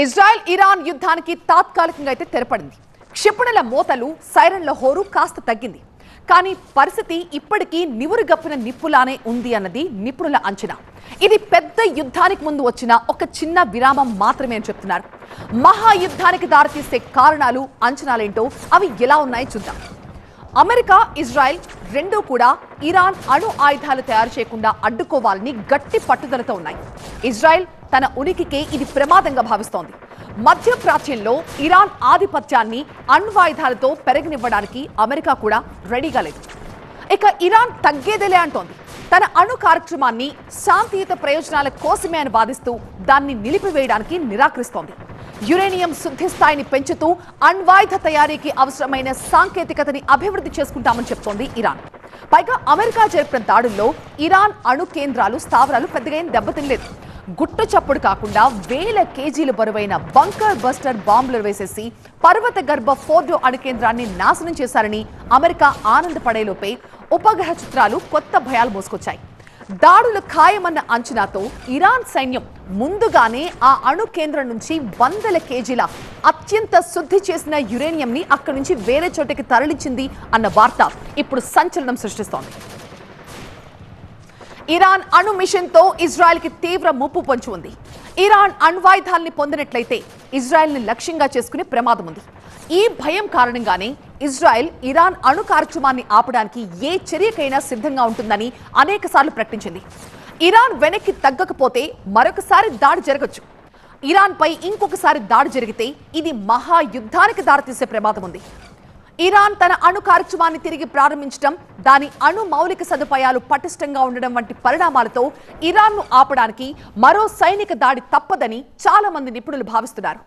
Israel Iran యుద్ధానికి తాత్కాలికంగా అయితే తెరపడింది. క్షిపణుల మోతలు సైరన్ల హోరు కాస్త తగ్గింది. కానీ పరిస్థితి ఇప్పటికీ నివురు గప్పిన నిప్పులానే ఉంది అన్నది నిపుణుల అంచనా. ఇది పెద్ద యుద్ధానికి ముందు వచ్చిన ఒక చిన్న విరామం మాత్రమే అని చెప్తున్నారు. మహాయుద్ధానికి దారితీసే కారణాలు అంచనాలేంటో అవి ఎలా ఉన్నాయో చూద్దాం. అమెరికా ఇజ్రాయెల్ రెండూ కూడా ఇరాన్ అణు ఆయుధాలు తయారు చేయకుండా అడ్డుకోవాలని గట్టి పట్టుదలతో ఉన్నాయి. ఇజ్రాయెల్ తన ఉనికికే ఇది ప్రమాదంగా భావిస్తోంది. మధ్య ప్రాచ్యంలో ఇరాన్ ఆధిపత్యాన్ని అణ్వాయుధాలతో పెరగనివ్వడానికి అమెరికా కూడా రెడీగా లేదు. ఇక ఇరాన్ తగ్గేదేలే అంటోంది. తన అణు కార్యక్రమాన్ని శాంతియుత ప్రయోజనాల కోసమే అని వాదిస్తూ దాన్ని నిలిపివేయడానికి నిరాకరిస్తోంది. యురేనియం శుద్ధి స్థాయిని పెంచుతూ అణ్వాయుధ తయారీకి అవసరమైన సాంకేతికతని అభివృద్ధి చేసుకుంటామని చెప్తోంది ఇరాన్. పైగా అమెరికా జరిపిన దాడుల్లో ఇరాన్ అణు కేంద్రాలు స్థావరాలు పెద్దగా ఏం దెబ్బతినలేదు. గుట్టు చప్పుడు కాకుండా వేల కేజీలు బరువైన బంకర్ బస్టర్ బాంబులు వేసేసి పర్వత గర్భ ఫోర్డో అణు కేంద్రాన్ని నాశనం చేశారని అమెరికా ఆనందపడేలోపే ఉపగ్రహ చిత్రాలు కొత్త భయాలు మోసుకొచ్చాయి. దాడులు ఖాయమన్న అంచనాతో ఇరాన్ సైన్యం ముందుగానే ఆ అణు కేంద్రం నుంచి వందల కేజీల అత్యంత శుద్ధి చేసిన యురేనియంని అక్కడి నుంచి వేరే చోటకి తరలించింది అన్న వార్త ఇప్పుడు సంచలనం సృష్టిస్తోంది. ఇరాన్ అణు మిషన్తో ఇజ్రాయెల్కి తీవ్ర ముప్పు పొంచి ఉంది. ఇరాన్ అణ్వాయుధాల్ని పొందినట్లయితే ఇజ్రాయెల్ని లక్ష్యంగా చేసుకునే ప్రమాదం ఉంది. ఈ భయం కారణంగానే ఇజ్రాయెల్ ఇరాన్ అణు కార్యక్రమాన్ని ఆపడానికి ఏ చర్యకైనా సిద్ధంగా ఉంటుందని అనేకసార్లు ప్రకటించింది. ఇరాన్ వెనక్కి తగ్గకపోతే మరొకసారి దాడి జరగచ్చు. ఇరాన్పై ఇంకొకసారి దాడి జరిగితే ఇది మహాయుద్ధానికి దారితీసే ప్రమాదం ఉంది. ఇరాన్ తన అణు కార్యక్రమాన్ని తిరిగి ప్రారంభించడం దాని అణు మౌలిక సదుపాయాలు పటిష్టంగా ఉండడం వంటి పరిణామాలతో ఇరాన్ను ఆపడానికి మరో సైనిక దాడి తప్పదని చాలా మంది నిపుణులు భావిస్తున్నారు.